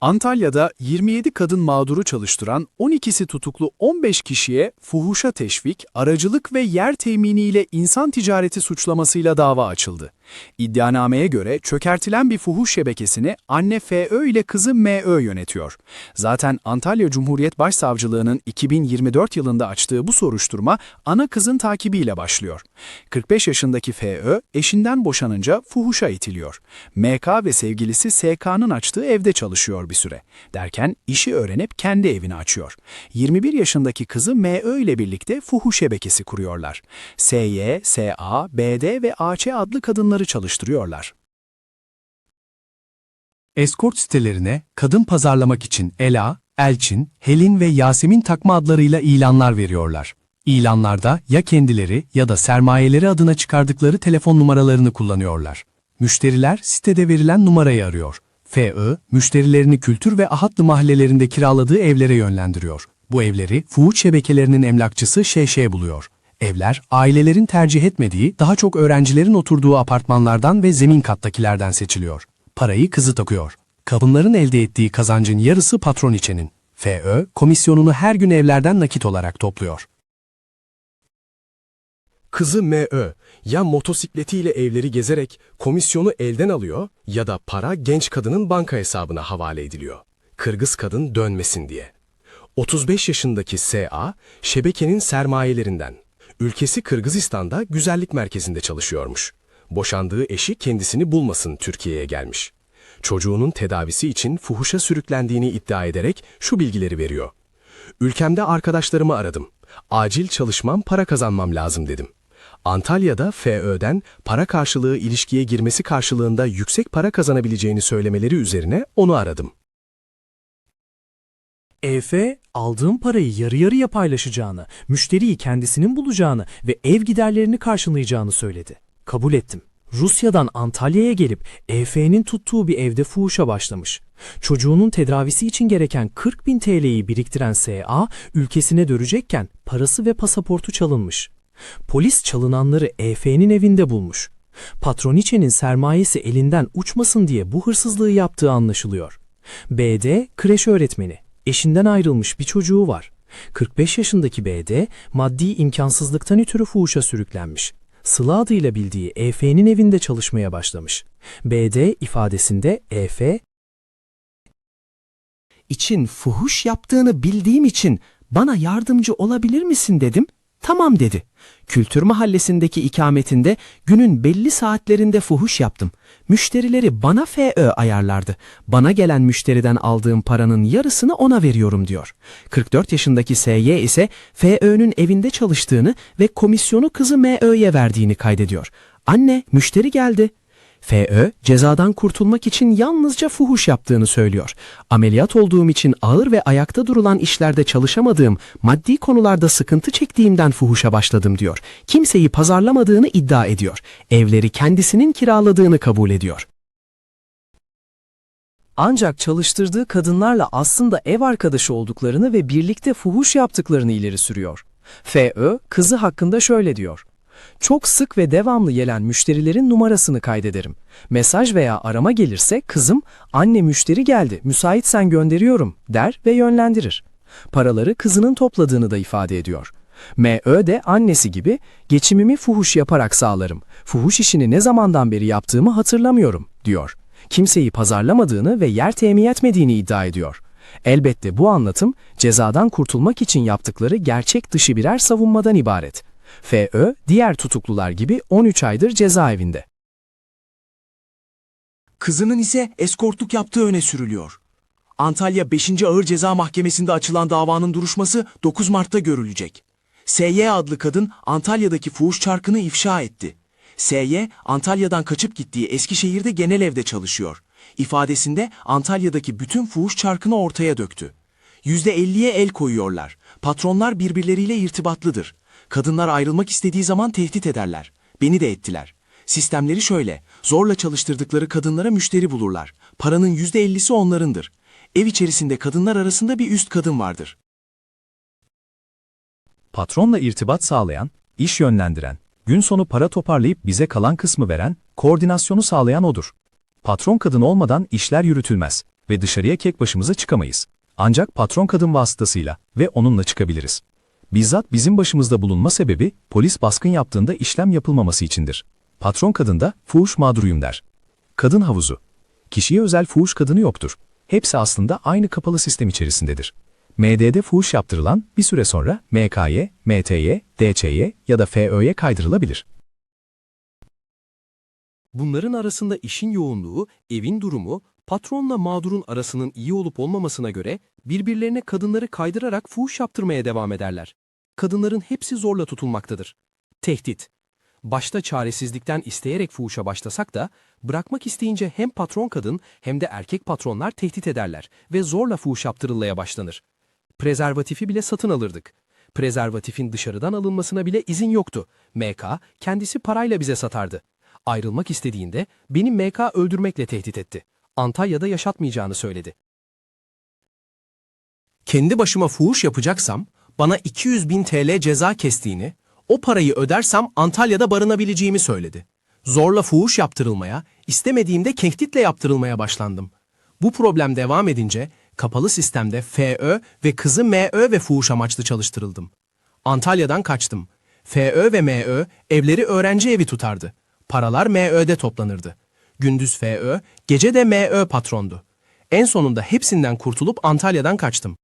Antalya'da 27 kadın mağduru çalıştıran 12'si tutuklu 15 kişiye fuhuşa teşvik, aracılık ve yer teminiyle insan ticareti suçlamasıyla dava açıldı. İddianameye göre çökertilen bir fuhuş şebekesini anne FÖ ile kızı MÖ yönetiyor. Zaten Antalya Cumhuriyet Başsavcılığı'nın 2024 yılında açtığı bu soruşturma ana kızın takibiyle başlıyor. 45 yaşındaki FÖ eşinden boşanınca fuhuşa itiliyor. MK ve sevgilisi SK'nın açtığı evde çalışıyor bir süre. Derken işi öğrenip kendi evini açıyor. 21 yaşındaki kızı MÖ ile birlikte fuhuş şebekesi kuruyorlar. SY, SA, BD ve AC adlı kadınları çalıştırıyorlar. Eskort sitelerine kadın pazarlamak için Ela, Elçin, Helin ve Yasemin takma adlarıyla ilanlar veriyorlar. İlanlarda ya kendileri ya da sermayeleri adına çıkardıkları telefon numaralarını kullanıyorlar. Müşteriler sitede verilen numarayı arıyor. FÖ, müşterilerini kültür ve ahatlı mahallelerinde kiraladığı evlere yönlendiriyor. Bu evleri fuhuş şebekelerinin emlakçısı ŞŞ buluyor. Evler, ailelerin tercih etmediği, daha çok öğrencilerin oturduğu apartmanlardan ve zemin kattakilerden seçiliyor. Parayı kızı takıyor. Kadınların elde ettiği kazancın yarısı patron içenin. FÖ, komisyonunu her gün evlerden nakit olarak topluyor. Kızı MÖ ya motosikletiyle evleri gezerek komisyonu elden alıyor ya da para genç kadının banka hesabına havale ediliyor. Kırgız kadın dönmesin diye. 35 yaşındaki SA, şebekenin sermayelerinden. Ülkesi Kırgızistan'da güzellik merkezinde çalışıyormuş. Boşandığı eşi kendisini bulmasın Türkiye'ye gelmiş. Çocuğunun tedavisi için fuhuşa sürüklendiğini iddia ederek şu bilgileri veriyor. Ülkemde arkadaşlarımı aradım. Acil çalışmam, para kazanmam lazım dedim. Antalya'da FÖ'den para karşılığı ilişkiye girmesi karşılığında yüksek para kazanabileceğini söylemeleri üzerine onu aradım. EF, aldığım parayı yarı yarıya paylaşacağını, müşteriyi kendisinin bulacağını ve ev giderlerini karşılayacağını söyledi. Kabul ettim. Rusya'dan Antalya'ya gelip EF'nin tuttuğu bir evde fuhuşa başlamış. Çocuğunun tedavisi için gereken 40 bin TL'yi biriktiren SA, ülkesine dönecekken parası ve pasaportu çalınmış. Polis çalınanları EF'nin evinde bulmuş. Patroniçe'nin sermayesi elinden uçmasın diye bu hırsızlığı yaptığı anlaşılıyor. BD, kreş öğretmeni. Eşinden ayrılmış bir çocuğu var. 45 yaşındaki BD, maddi imkansızlıktan ötürü fuhuşa sürüklenmiş. Sıla adıyla bildiği EF'nin evinde çalışmaya başlamış. BD ifadesinde EF, için fuhuş yaptığını bildiğim için bana yardımcı olabilir misin dedim. Tamam dedi. Kültür mahallesindeki ikametinde günün belli saatlerinde fuhuş yaptım. Müşterileri bana FÖ ayarlardı. Bana gelen müşteriden aldığım paranın yarısını ona veriyorum diyor. 44 yaşındaki SY ise FÖ'nün evinde çalıştığını ve komisyonu kızı MÖ'ye verdiğini kaydediyor. Anne, müşteri geldi. FÖ, cezadan kurtulmak için yalnızca fuhuş yaptığını söylüyor. Ameliyat olduğum için ağır ve ayakta durulan işlerde çalışamadığım, maddi konularda sıkıntı çektiğimden fuhuşa başladım diyor. Kimseyi pazarlamadığını iddia ediyor. Evleri kendisinin kiraladığını kabul ediyor. ancak çalıştırdığı kadınlarla aslında ev arkadaşı olduklarını ve birlikte fuhuş yaptıklarını ileri sürüyor. FÖ, kızı hakkında şöyle diyor. Çok sık ve devamlı gelen müşterilerin numarasını kaydederim. Mesaj veya arama gelirse kızım, anne müşteri geldi, müsaitsen gönderiyorum der ve yönlendirir. Paraları kızının topladığını da ifade ediyor. MÖ de annesi gibi geçimimi fuhuş yaparak sağlarım. Fuhuş işini ne zamandan beri yaptığımı hatırlamıyorum diyor. Kimseyi pazarlamadığını ve yer temin etmediğini iddia ediyor. Elbette bu anlatım cezadan kurtulmak için yaptıkları gerçek dışı birer savunmadan ibaret. FÖ diğer tutuklular gibi 13 aydır cezaevinde. Kızının ise eskortluk yaptığı öne sürülüyor. Antalya 5. Ağır Ceza Mahkemesi'nde açılan davanın duruşması 9 Mart'ta görülecek. SY adlı kadın Antalya'daki fuhuş çarkını ifşa etti. SY, Antalya'dan kaçıp gittiği Eskişehir'de genel evde çalışıyor. İfadesinde Antalya'daki bütün fuhuş çarkını ortaya döktü. %50'ye el koyuyorlar. Patronlar birbirleriyle irtibatlıdır. Kadınlar ayrılmak istediği zaman tehdit ederler. Beni de ettiler. Sistemleri şöyle, zorla çalıştırdıkları kadınlara müşteri bulurlar. Paranın %50'si onlarındır. Ev içerisinde kadınlar arasında bir üst kadın vardır. Patronla irtibat sağlayan, iş yönlendiren, gün sonu para toparlayıp bize kalan kısmı veren, koordinasyonu sağlayan odur. Patron kadın olmadan işler yürütülmez. ve dışarıya kek başımıza çıkamayız. Ancak patron kadın vasıtasıyla ve onunla çıkabiliriz. Bizzat bizim başımızda bulunma sebebi polis baskın yaptığında işlem yapılmaması içindir. Patron kadın da fuhuş mağduruyum der. Kadın havuzu. Kişiye özel fuhuş kadını yoktur. Hepsi aslında aynı kapalı sistem içerisindedir. MD'de fuhuş yaptırılan bir süre sonra MK'ye, MT'ye, DÇ'ye ya da FÖ'ye kaydırılabilir. Bunların arasında işin yoğunluğu, evin durumu, patronla mağdurun arasının iyi olup olmamasına göre birbirlerine kadınları kaydırarak fuhuş yaptırmaya devam ederler. Kadınların hepsi zorla tutulmaktadır. Tehdit. Başta çaresizlikten isteyerek fuhuşa başlasak da, bırakmak isteyince hem patron kadın hem de erkek patronlar tehdit ederler ve zorla fuhuş yaptırılmaya başlanır. Prezervatifi bile satın alırdık. Prezervatifin dışarıdan alınmasına bile izin yoktu. MK kendisi parayla bize satardı. Ayrılmak istediğinde beni MK öldürmekle tehdit etti. Antalya'da yaşatmayacağını söyledi. Kendi başıma fuhuş yapacaksam bana 200 bin TL ceza kestiğini, o parayı ödersem Antalya'da barınabileceğimi söyledi. Zorla fuhuş yaptırılmaya, istemediğimde tehditle yaptırılmaya başlandım. Bu problem devam edince kapalı sistemde FÖ ve kızı MÖ ve fuhuş amaçlı çalıştırıldım. Antalya'dan kaçtım. FÖ ve MÖ evleri öğrenci evi tutardı. Paralar MÖ'de toplanırdı. Gündüz FÖ, gece de MÖ patrondu. En sonunda hepsinden kurtulup Antalya'dan kaçtım.